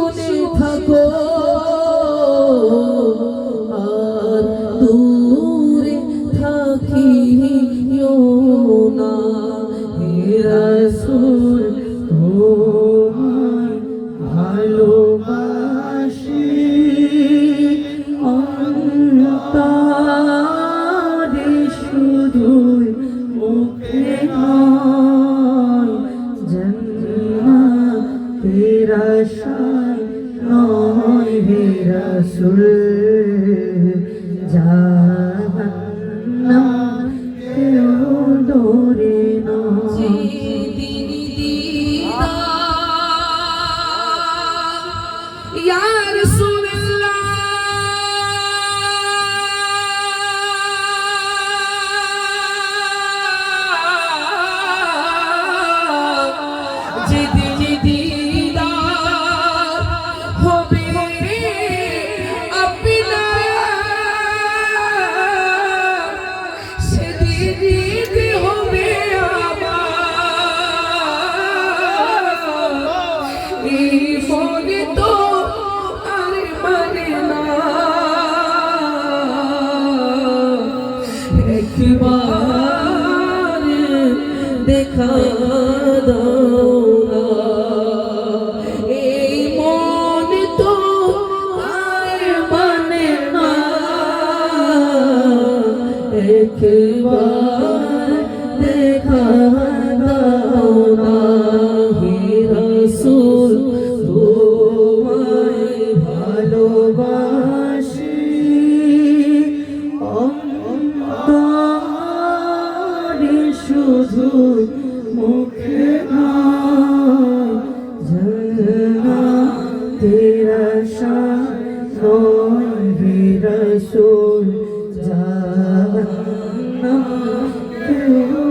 শুনে থাকো আশায় নয় হে রাসূল জাহান্নাম কেউ ডোরে নয় ইয়া রাসূলুল্লাহ একবার দেখা এই মন তো আর মানে না। একবার রাসূল তোমায় ভালোবাসি। অন্তরে শুধু মুখে নয় জানা তেরা নয় রাসূল কেউ